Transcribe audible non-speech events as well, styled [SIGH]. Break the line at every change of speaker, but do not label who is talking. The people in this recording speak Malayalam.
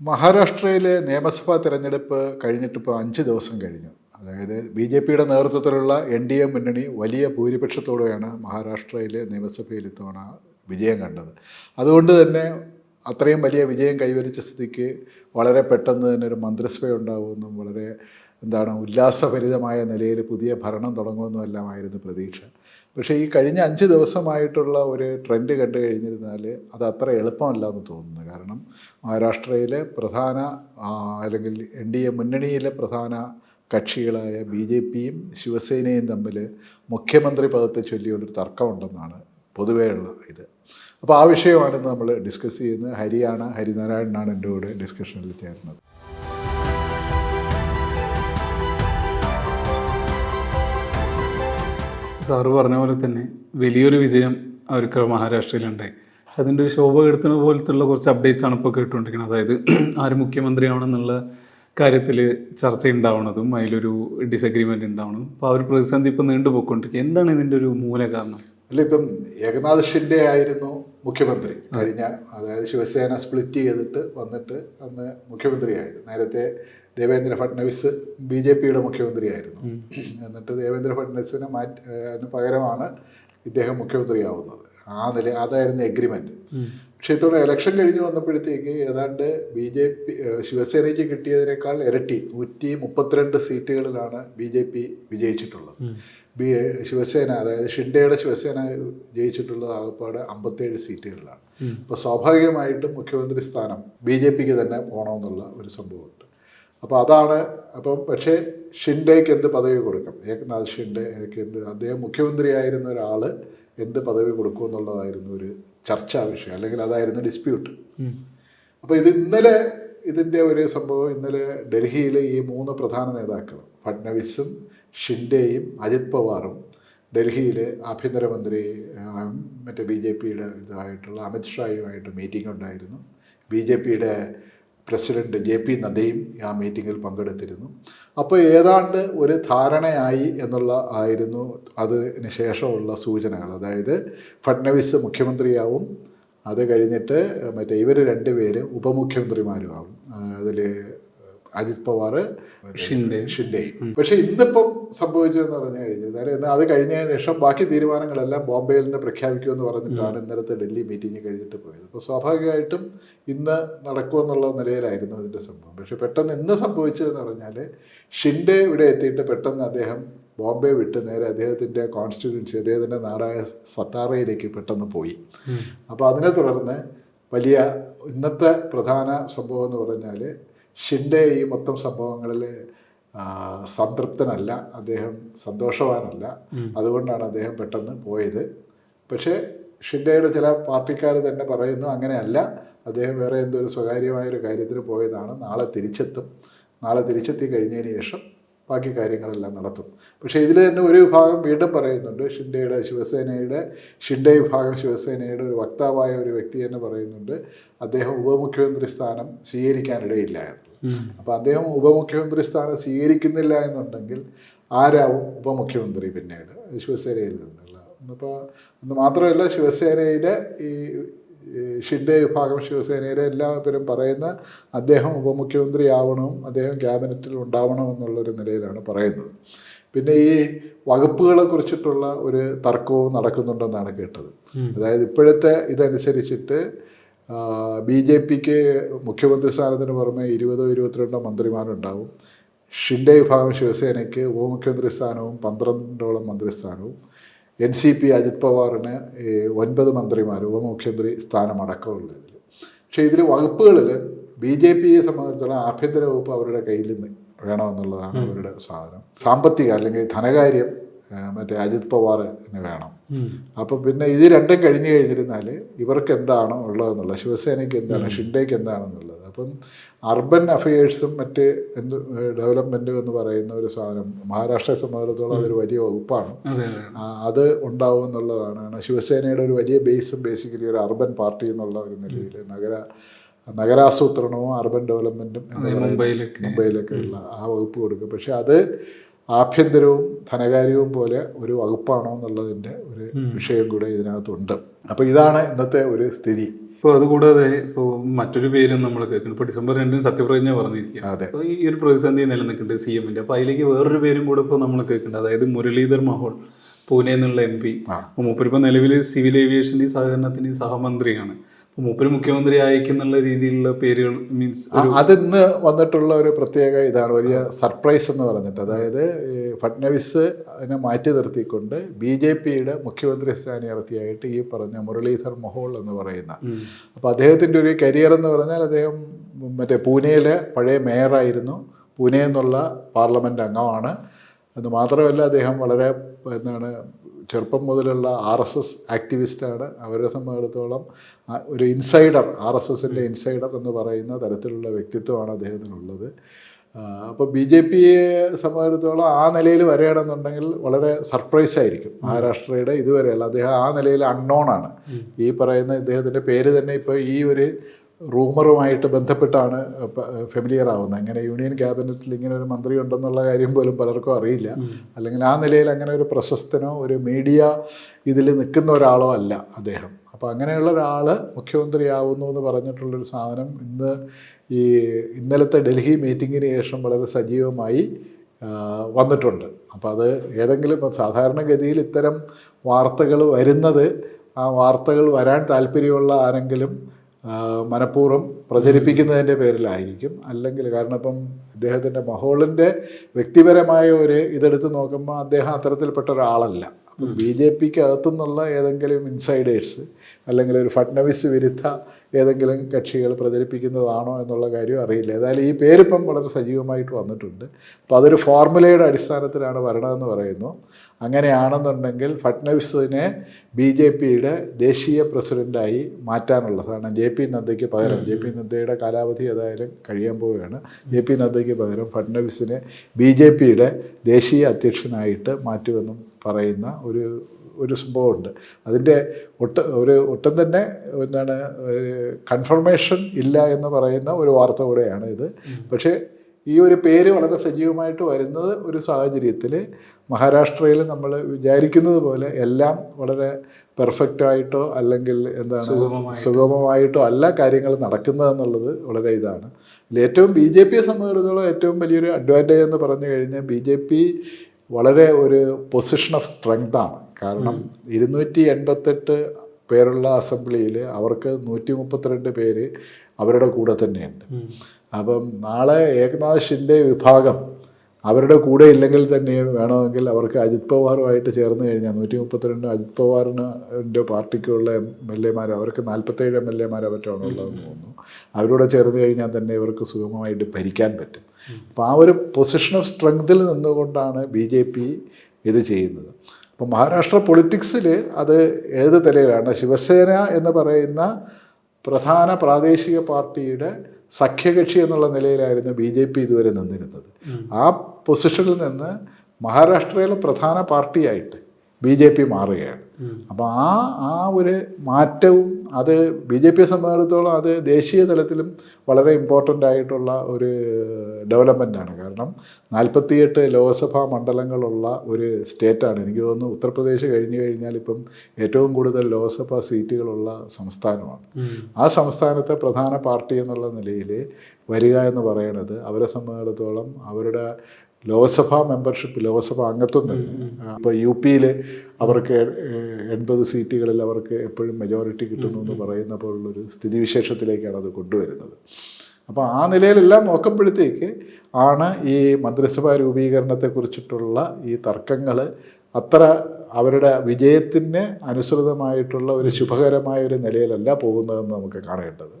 മഹാരാഷ്ട്രയിലെ നിയമസഭാ തെരഞ്ഞെടുപ്പ് കഴിഞ്ഞിട്ടിപ്പോൾ അഞ്ച് ദിവസം കഴിഞ്ഞു. അതായത് ബി ജെ പിയുടെ നേതൃത്വത്തിലുള്ള എൻ ഡി എ മുന്നണി വലിയ ഭൂരിപക്ഷത്തോടെയാണ് മഹാരാഷ്ട്രയിലെ നിയമസഭയിൽ ഇത്തവണ വിജയം കണ്ടത്. അതുകൊണ്ട് തന്നെ അത്രയും വലിയ വിജയം കൈവരിച്ച സ്ഥിതിക്ക് വളരെ പെട്ടെന്ന് തന്നെ ഒരു മന്ത്രിസഭ ഉണ്ടാകുമെന്നും വളരെ എന്താണ് ഉല്ലാസഭരിതമായ നിലയിൽ പുതിയ ഭരണം തുടങ്ങുമെന്നും എല്ലാമായിരുന്നു പ്രതീക്ഷ. പക്ഷേ ഈ കഴിഞ്ഞ അഞ്ച് ദിവസമായിട്ടുള്ള ഒരു ട്രെൻഡ് കണ്ടു കഴിഞ്ഞിരുന്നാൽ അത് അത്ര എളുപ്പമല്ല എന്ന് തോന്നുന്നു. കാരണം മഹാരാഷ്ട്രയിലെ പ്രധാന അല്ലെങ്കിൽ എൻ ഡി എ മുന്നണിയിലെ പ്രധാന കക്ഷികളായ ബി ജെ പിയും ശിവസേനയും തമ്മിൽ മുഖ്യമന്ത്രി പദത്തെ ചൊല്ലിയുള്ളൊരു തർക്കമുണ്ടെന്നാണ് പൊതുവെയുള്ള ഇത്. അപ്പോൾ ആ വിഷയമാണ് നമ്മൾ ഡിസ്കസ് ചെയ്യുന്നത്. ഹരിയാണ് ഹരിനാരായണനാണ് എന്റെ കൂടെ ഡിസ്കഷനിൽ ചേർന്നത്.
സാറ് പറഞ്ഞ പോലെ തന്നെ വലിയൊരു വിജയം അവർക്ക് മഹാരാഷ്ട്രയിലുണ്ടായി അതിന്റെ ഒരു ശോഭ കെടുത്തുന്ന പോലത്തുള്ള കുറച്ച് അപ്ഡേറ്റ്സ് ആണ് ഇപ്പോൾ കേട്ടുകൊണ്ടിരിക്കുന്നത്. അതായത് [CLEARS THROAT] ആര് മുഖ്യമന്ത്രിയാവണമെന്നുള്ള കാര്യത്തിൽ ചർച്ച ഉണ്ടാവണതും അതിലൊരു ഡിസഗ്രിമെന്റ് ഉണ്ടാവണതും. അപ്പോൾ ആ ഒരു പ്രതിസന്ധി ഇപ്പോൾ നീണ്ടുപോയിക്കൊണ്ടിരിക്കുക എന്താണ് ഇതിന്റെ ഒരു മൂല കാരണം?
അല്ല ഇപ്പം ഏകനാഥ് ഷിൻഡെ ആയിരുന്നു മുഖ്യമന്ത്രി. കഴിഞ്ഞ അതായത് ശിവസേന സ്പ്ലിറ്റ് ചെയ്തിട്ട് വന്നിട്ട് അന്ന് മുഖ്യമന്ത്രിയായിരുന്നു നേരത്തെ ദേവേന്ദ്ര ഫഡ്നവിസ് ബി ജെ പിയുടെ മുഖ്യമന്ത്രിയായിരുന്നു. എന്നിട്ട് ദേവേന്ദ്ര ഫഡ്നവിസിനെ മാറ്റി അതിന് പകരമാണ് ഇദ്ദേഹം മുഖ്യമന്ത്രിയാവുന്നത്. ആ നില അതായിരുന്നു എഗ്രിമെന്റ് പക്ഷേ ഇത്തവണ ഇലക്ഷൻ കഴിഞ്ഞ് വന്നപ്പോഴത്തേക്ക് ഏതാണ്ട് ബി ജെ പി ശിവസേനയ്ക്ക് കിട്ടിയതിനേക്കാൾ ഇരട്ടി നൂറ്റി മുപ്പത്തിരണ്ട് സീറ്റുകളിലാണ് ബി ജെ പി വിജയിച്ചിട്ടുള്ളത്. ബി ശിവസേന അതായത് ഷിൻഡയുടെ ശിവസേന ജയിച്ചിട്ടുള്ളത് ആകപ്പാട് അമ്പത്തേഴ് സീറ്റുകളിലാണ്. അപ്പോൾ സ്വാഭാവികമായിട്ടും മുഖ്യമന്ത്രി സ്ഥാനം ബി ജെ പിക്ക് തന്നെ പോകണമെന്നുള്ള ഒരു സംഭവമുണ്ട്. അപ്പോൾ അതാണ് അപ്പം പക്ഷേ ഷിൻഡേക്ക് എന്ത് പദവി കൊടുക്കും? ഏകനാഥ് ഷിൻഡേക്ക് എന്ത് അദ്ദേഹം മുഖ്യമന്ത്രിയായിരുന്ന ഒരാൾ എന്ത് പദവി കൊടുക്കും എന്നുള്ളതായിരുന്നു ഒരു ചർച്ചാ വിഷയം അല്ലെങ്കിൽ അതായിരുന്നു ഡിസ്പ്യൂട്ട്. അപ്പോൾ ഇത് ഇന്നലെ ഇതിന്റെ ഒരു സംഭവം ഇന്നലെ ഡൽഹിയിലെ ഈ മൂന്ന് പ്രധാന നേതാക്കളും ഫഡ്നവിസും ഷിൻഡേയും അജിത് പവാറും ഡൽഹിയിലെ ആഭ്യന്തരമന്ത്രി മറ്റേ ബി ജെ പിയുടെ ഇതായിട്ടുള്ള അമിത് ഷായുമായിട്ട് മീറ്റിംഗ് ഉണ്ടായിരുന്നു. ബി ജെ പിയുടെ പ്രസിഡന്റ് ജെ പി നദ്ദയും ആ മീറ്റിങ്ങിൽ പങ്കെടുത്തിരുന്നു. അപ്പോൾ ഏതാണ്ട് ഒരു ധാരണയായി എന്നുള്ള ആയിരുന്നു അതിന് ശേഷമുള്ള സൂചനകൾ. അതായത് ഫഡ്നവിസ് മുഖ്യമന്ത്രിയാവും. അത് കഴിഞ്ഞിട്ട് മറ്റേ ഇവർ രണ്ടുപേരും ഉപമുഖ്യമന്ത്രിമാരുമാവും. അതിൽ അജിത് പവാർ
ഷിൻഡെ.
ഷിൻഡെയും പക്ഷെ ഇന്നിപ്പം സംഭവിച്ചതെന്ന് പറഞ്ഞു കഴിഞ്ഞാൽ ഇന്ന് അത് കഴിഞ്ഞതിന് ശേഷം ബാക്കി തീരുമാനങ്ങളെല്ലാം ബോംബെയിൽ നിന്ന് പ്രഖ്യാപിക്കുമെന്ന് പറഞ്ഞിട്ടാണ് ഇന്നലത്തെ ഡൽഹി മീറ്റിംഗ് കഴിഞ്ഞിട്ട് പോയത്. അപ്പോൾ സ്വാഭാവികമായിട്ടും ഇന്ന് നടക്കുമെന്നുള്ള നിലയിലായിരുന്നു ഇതിന്റെ സംഭവം. പക്ഷെ പെട്ടെന്ന് ഇന്ന് സംഭവിച്ചതെന്ന് പറഞ്ഞാൽ ഷിൻഡെ ഇവിടെ എത്തിയിട്ട് പെട്ടെന്ന് അദ്ദേഹം ബോംബെ വിട്ട് നേരെ അദ്ദേഹത്തിന്റെ കോൺസ്റ്റിറ്റ്യുവൻസി അദ്ദേഹത്തിന്റെ നാടായ സത്താറയിലേക്ക് പെട്ടെന്ന് പോയി. അപ്പോൾ അതിനെ തുടർന്ന് വലിയ ഇന്നത്തെ പ്രധാന സംഭവം എന്ന് പറഞ്ഞാൽ ഷിൻഡെ ഈ മൊത്തം സംഭവങ്ങളിൽ സംതൃപ്തനല്ല. അദ്ദേഹം സന്തോഷവാനല്ല. അതുകൊണ്ടാണ് അദ്ദേഹം പെട്ടെന്ന് പോയത്. പക്ഷേ ഷിൻഡയുടെ ചില പാർട്ടിക്കാർ തന്നെ പറയുന്നു അങ്ങനെയല്ല. അദ്ദേഹം വേറെ എന്തോ ഒരു സ്വകാര്യമായ ഒരു കാര്യത്തിന് പോയതാണ്. നാളെ തിരിച്ചെത്തും. നാളെ തിരിച്ചെത്തി കഴിഞ്ഞതിന് ശേഷം ബാക്കി കാര്യങ്ങളെല്ലാം നടത്തും. പക്ഷേ ഇതിൽ തന്നെ ഒരു വിഭാഗം വീണ്ടും പറയുന്നുണ്ട് ഷിൻഡയുടെ ശിവസേനയുടെ ഷിൻഡെ വിഭാഗം ശിവസേനയുടെ ഒരു വക്താവായ ഒരു വ്യക്തി തന്നെ പറയുന്നുണ്ട് അദ്ദേഹം ഉപമുഖ്യമന്ത്രി സ്ഥാനം സ്വീകരിക്കാനിടയില്ല എന്നുള്ളത്. അപ്പോൾ അദ്ദേഹം ഉപമുഖ്യമന്ത്രി സ്ഥാനം സ്വീകരിക്കുന്നില്ല എന്നുണ്ടെങ്കിൽ ആരാവും ഉപമുഖ്യമന്ത്രി പിന്നീട്? ശിവസേനയിൽ നിന്നുള്ള. അപ്പോൾ അന്ന് മാത്രമല്ല ശിവസേനയിലെ ഈ ഈ ഷിൻഡെ വിഭാഗം ശിവസേനയിലെ എല്ലാവരും പറയുന്ന അദ്ദേഹം ഉപമുഖ്യമന്ത്രി ആവണം അദ്ദേഹം ക്യാബിനറ്റിൽ ഉണ്ടാവണം എന്നുള്ളൊരു നിലയിലാണ് പറയുന്നത്. പിന്നെ ഈ വകുപ്പുകളെ കുറിച്ചിട്ടുള്ള ഒരു തർക്കവും നടക്കുന്നുണ്ടെന്നാണ് കേട്ടത്. അതായത് ഇപ്പോഴത്തെ ഇതനുസരിച്ചിട്ട് ബി ജെ പിക്ക് മുഖ്യമന്ത്രി സ്ഥാനത്തിന് പുറമെ ഇരുപതോ ഇരുപത്തിരണ്ടോ മന്ത്രിമാരുണ്ടാവും. ഷിൻഡെ വിഭാഗം ശിവസേനയ്ക്ക് ഉപമുഖ്യമന്ത്രി സ്ഥാനവും പന്ത്രണ്ടോളം മന്ത്രിസ്ഥാനവും. എൻ സി പി അജിത് പവാറിന് ഈ ഒൻപത് മന്ത്രിമാർ ഉപമുഖ്യമന്ത്രി സ്ഥാനമടക്കമുള്ളതിൽ പക്ഷേ ഇതിൽ വകുപ്പുകളിൽ ബി ജെ പിയെ സംബന്ധിച്ചിടത്തോളം ആഭ്യന്തര വകുപ്പ് അവരുടെ കയ്യിൽ നിന്ന് വേണമെന്നുള്ളതാണ് അവരുടെ സാധനം. സാമ്പത്തിക അല്ലെങ്കിൽ ധനകാര്യം മറ്റേ അജിത് പവാറിന് വേണം. അപ്പം പിന്നെ ഇത് രണ്ടും കഴിഞ്ഞു കഴിഞ്ഞിരുന്നാൽ ഇവർക്ക് എന്താണോ ഉള്ളതെന്നുള്ളത് ശിവസേനയ്ക്ക് എന്താണ് ഷിൻഡേക്ക് എന്താണെന്നുള്ളത് അപ്പം അർബൻ അഫയേഴ്സും മറ്റ് എന്ത് ഡെവലപ്മെന്റും എന്ന് പറയുന്ന ഒരു സാധനം മഹാരാഷ്ട്രയെ സംബന്ധിച്ചിടത്തോളം അതൊരു വലിയ വകുപ്പാണ്.
അതെ
ഉണ്ടാവും എന്നുള്ളതാണ്. ശിവസേനയുടെ ഒരു വലിയ ബേസും ബേസിക്കലി ഒരു അർബൻ പാർട്ടി എന്നുള്ള ഒരു നിലയിൽ. നഗര നഗരാസൂത്രണവും അർബൻ ഡെവലപ്മെന്റും
മുംബൈയിലൊക്കെ.
മുംബൈയിലൊക്കെ ഉള്ള ആ വകുപ്പ് കൊടുക്കും. പക്ഷേ അത് ആഭ്യന്തരവും ധനകാര്യവും പോലെ ഒരു വകുപ്പാണോ എന്നുള്ളതിന്റെ ഒരു വിഷയം കൂടെ ഇതിനകത്തുണ്ട്. അപ്പോൾ ഇതാണ് ഇന്നത്തെ ഒരു സ്ഥിതി.
ഇപ്പോൾ അതുകൂടാതെ ഇപ്പോൾ മറ്റൊരു പേരും നമ്മൾ കേൾക്കുന്നു. ഇപ്പോൾ ഡിസംബർ രണ്ടിന് സത്യപ്രതിജ്ഞ പറഞ്ഞിരിക്കുക
അതെ.
അപ്പോൾ ഈ ഒരു പ്രതിസന്ധി നിലനിൽക്കുന്നുണ്ട് സി എമ്മിന്റെ. അപ്പോൾ അതിലേക്ക് വേറൊരു പേരും കൂടെ ഇപ്പോൾ നമ്മൾ കേൾക്കുന്നുണ്ട്. അതായത് മുരളീധർ മഹോൾ പൂനെ എന്നുള്ള എം പി. അപ്പോൾ മൂപ്പരിപ്പോൾ നിലവിൽ സിവിൽ ഏവിയേഷന്റെയും സഹകരണത്തിന്റെയും സഹമന്ത്രിയാണ്. മൂപ്പര് മുഖ്യമന്ത്രി അയക്കുന്നുള്ള രീതിയിലുള്ള പേരുകൾ മീൻസ്
അതിന്ന് വന്നിട്ടുള്ള ഒരു പ്രത്യേക ഇതാണ് വലിയ സർപ്രൈസ് എന്ന് പറഞ്ഞിട്ട്. അതായത് ഈ ഫട്നവിസ് അതിനെ മാറ്റി നിർത്തിക്കൊണ്ട് ബി ജെ പിയുടെ മുഖ്യമന്ത്രി സ്ഥാനാർത്ഥിയായിട്ട് ഈ പറഞ്ഞ മുരളീധർ മൊഹോൾ എന്ന് പറയുന്ന. അപ്പോൾ അദ്ദേഹത്തിന്റെ ഒരു കരിയർ എന്ന് പറഞ്ഞാൽ അദ്ദേഹം മറ്റേ പൂനെയിലെ പഴയ മേയറായിരുന്നു പൂനെ എന്നുള്ള പാർലമെന്റ് അംഗമാണ്. എന്ന് മാത്രമല്ല അദ്ദേഹം വളരെ എന്താണ് ചെറുപ്പം മുതലുള്ള ആർ എസ് എസ് ആക്ടിവിസ്റ്റാണ്. അവരെ സംബന്ധിച്ചിടത്തോളം ഒരു ഇൻസൈഡർ ആർ എസ് എസിന്റെ ഇൻസൈഡർ എന്ന് പറയുന്ന തരത്തിലുള്ള വ്യക്തിത്വമാണ് അദ്ദേഹത്തിനുള്ളത്. അപ്പോൾ ബി ജെ പിയെ സംബന്ധിച്ചിടത്തോളം ആ നിലയിൽ വരികയാണെന്നുണ്ടെങ്കിൽ വളരെ സർപ്രൈസ് ആയിരിക്കും മഹാരാഷ്ട്രയുടെ ഇതുവരെയുള്ള. അദ്ദേഹം ആ നിലയിൽ അൺനോൺ ആണ്. ഈ പറയുന്ന ഇദ്ദേഹത്തിന്റെ പേര് തന്നെ ഇപ്പോൾ ഈ ഒരു റൂമറുമായിട്ട് ബന്ധപ്പെട്ടാണ് ഫെമിലിയർ ആവുന്നത്. അങ്ങനെ യൂണിയൻ ക്യാബിനറ്റിൽ ഇങ്ങനെ ഒരു മന്ത്രി ഉണ്ടെന്നുള്ള കാര്യം പോലും പലർക്കും അറിയില്ല. അല്ലെങ്കിൽ ആ നിലയിൽ അങ്ങനെ ഒരു പ്രശസ്തനോ ഒരു മീഡിയ ഇതിൽ നിൽക്കുന്ന ഒരാളോ അല്ല അദ്ദേഹം. അപ്പോൾ അങ്ങനെയുള്ള ഒരാൾ മുഖ്യമന്ത്രിയാവുന്നു എന്ന് പറഞ്ഞിട്ടുള്ളൊരു സാധനം ഇന്ന് ഈ ഇന്നലത്തെ ഡൽഹി മീറ്റിങ്ങിന് ശേഷം വളരെ സജീവമായി വന്നിട്ടുണ്ട്. അപ്പോൾ അത് ഏതെങ്കിലും സാധാരണഗതിയിൽ ഇത്തരം വാർത്തകൾ വരുന്നത് ആ വാർത്തകൾ വരാൻ താല്പര്യമുള്ള ആരെങ്കിലും മനഃപൂർവം പ്രചരിപ്പിക്കുന്നതിന്റെ പേരിലായിരിക്കും. അല്ലെങ്കിൽ കാരണം ഇപ്പം ഇദ്ദേഹത്തിന്റെ മഹോളിന്റെ വ്യക്തിപരമായ ഒരു ഇതെടുത്ത് നോക്കുമ്പോൾ അദ്ദേഹം അത്തരത്തിൽപ്പെട്ട ഒരാളല്ല. അപ്പം ബി ജെ പിക്ക് അകത്തുനിന്നുള്ള ഏതെങ്കിലും ഇൻസൈഡേഴ്സ് അല്ലെങ്കിൽ ഒരു ഫഡ്നവിസ് വിരുദ്ധ ഏതെങ്കിലും കക്ഷികൾ പ്രചരിപ്പിക്കുന്നതാണോ എന്നുള്ള കാര്യം അറിയില്ല. ഏതായാലും ഈ പേരിപ്പം വളരെ സജീവമായിട്ട് വന്നിട്ടുണ്ട്. അപ്പോൾ അതൊരു ഫോർമുലയുടെ അടിസ്ഥാനത്തിലാണ് വരണമെന്ന് പറയുന്നു. അങ്ങനെയാണെന്നുണ്ടെങ്കിൽ ഫട്നവിസിനെ ബി ജെ പിയുടെ ദേശീയ പ്രസിഡന്റായി മാറ്റാനുള്ളതാണ്. ജെ പി നദ്ദയ്ക്ക് പകരം ജെ പി നദ്ദയുടെ കാലാവധി ഏതായാലും കഴിയാൻ പോവുകയാണ്. ജെ പി നദ്ദയ്ക്ക് പകരം ഫട്നവിസിനെ ബി ജെ പിയുടെ ദേശീയ അധ്യക്ഷനായിട്ട് മാറ്റുമെന്നും പറയുന്ന ഒരു ഒരു സംഭവമുണ്ട്. അതിന്റെ ഒട്ട് ഒരു ഒട്ടും തന്നെ എന്താണ് കൺഫർമേഷൻ ഇല്ല എന്ന് പറയുന്ന ഒരു വാർത്ത കൂടെയാണ് ഇത്. പക്ഷേ ഈ ഒരു പേര് വളരെ സജീവമായിട്ട് വരുന്നത് ഒരു സാഹചര്യത്തിൽ മഹാരാഷ്ട്രയിൽ നമ്മൾ വിചാരിക്കുന്നത് പോലെ എല്ലാം വളരെ പെർഫെക്റ്റായിട്ടോ അല്ലെങ്കിൽ എന്താണ്
സുഗമമായിട്ടോ.
അല്ല കാര്യങ്ങൾ നടക്കുന്നതെന്നുള്ളത് വളരെ ഇതാണ്. അതിൽ ഏറ്റവും ബി ജെ പിയെ സംബന്ധിച്ചിടത്തോളം ഏറ്റവും വലിയൊരു അഡ്വാന്റേജ് എന്ന് പറഞ്ഞു കഴിഞ്ഞാൽ ബി ജെ പി വളരെ ഒരു പൊസിഷൻ ഓഫ് സ്ട്രെങ്ത് ആണ്. കാരണം ഇരുന്നൂറ്റി എൺപത്തെട്ട് പേരുള്ള അസംബ്ലിയിൽ അവർക്ക് നൂറ്റി മുപ്പത്തിരണ്ട് പേര് അവരുടെ കൂടെ തന്നെയുണ്ട്. അപ്പം നാളെ ഏകനാഥ് ഷിൻഡെ വിഭാഗം അവരുടെ കൂടെ ഇല്ലെങ്കിൽ തന്നെ വേണമെങ്കിൽ അവർക്ക് അജിത് പവാറുമായിട്ട് ചേർന്ന് കഴിഞ്ഞാൽ നൂറ്റി മുപ്പത്തിരണ്ട് അജിത് പവാറിന്റെ പാർട്ടിക്കുള്ള എം എൽ എമാർ അവർക്ക് നാൽപ്പത്തേഴ് എം എൽ എമാരെ പറ്റാണ് ഉള്ളതെന്ന് തോന്നുന്നു. അവരോട് ചേർന്ന് കഴിഞ്ഞാൽ തന്നെ ഇവർക്ക് സുഗമമായിട്ട് ഭരിക്കാൻ പറ്റും. അപ്പോൾ ആ ഒരു പൊസിഷൻ ഓഫ് സ്ട്രെങ്തിൽ നിന്നുകൊണ്ടാണ് ബി ജെ പി ഇത് ചെയ്യുന്നത്. അപ്പോൾ മഹാരാഷ്ട്ര പൊളിറ്റിക്സിൽ അത് ഏത് തലയിലാണ്? ശിവസേന എന്ന് പറയുന്ന പ്രധാന പ്രാദേശിക പാർട്ടിയുടെ സഖ്യകക്ഷി എന്നുള്ള നിലയിലായിരുന്നു ബി ജെ പി ഇതുവരെ നിന്നിരുന്നത്. ആ പൊസിഷനിൽ നിന്ന് മഹാരാഷ്ട്രയിലെ പ്രധാന പാർട്ടിയായിട്ട് ബി ജെ പി മാറുകയാണ്. അപ്പോൾ ആ ആ ഒരു മാറ്റവും അത് ബി ജെ പിയെ സംബന്ധിച്ചിടത്തോളം അത് ദേശീയ തലത്തിലും വളരെ ഇമ്പോർട്ടന്റ് ആയിട്ടുള്ള ഒരു ഡെവലപ്മെന്റാണ് കാരണം നാൽപ്പത്തിയെട്ട് ലോക്സഭാ മണ്ഡലങ്ങളുള്ള ഒരു സ്റ്റേറ്റാണ് എനിക്ക് തോന്നുന്നു ഉത്തർപ്രദേശ് കഴിഞ്ഞു കഴിഞ്ഞാൽ ഇപ്പം ഏറ്റവും കൂടുതൽ ലോക്സഭാ സീറ്റുകളുള്ള സംസ്ഥാനമാണ്. ആ സംസ്ഥാനത്തെ പ്രധാന പാർട്ടി എന്നുള്ള നിലയിൽ വരിക എന്ന് പറയുന്നത് അവരെ സംബന്ധിച്ചിടത്തോളം അവരുടെ ലോക്സഭാ മെമ്പർഷിപ്പ് ലോക്സഭാ അംഗത്വം തന്നെ. ഇപ്പോൾ യു പിയിൽ അവർക്ക് എൺപത് സീറ്റുകളിൽ അവർക്ക് എപ്പോഴും മെജോറിറ്റി കിട്ടുന്നു എന്ന് പറയുന്ന പോലുള്ളൊരു സ്ഥിതിവിശേഷത്തിലേക്കാണ് അത് കൊണ്ടുവരുന്നത്. അപ്പോൾ ആ നിലയിലെല്ലാം നോക്കുമ്പോഴത്തേക്ക് ആണ് ഈ മന്ത്രിസഭാ രൂപീകരണത്തെക്കുറിച്ചിട്ടുള്ള ഈ തർക്കങ്ങൾ അത്ര അവരുടെ വിജയത്തിന് അനുസൃതമായിട്ടുള്ള ഒരു ശുഭകരമായ ഒരു നിലയിലല്ല പോകുന്നതെന്ന് നമുക്ക് കാണേണ്ടത്.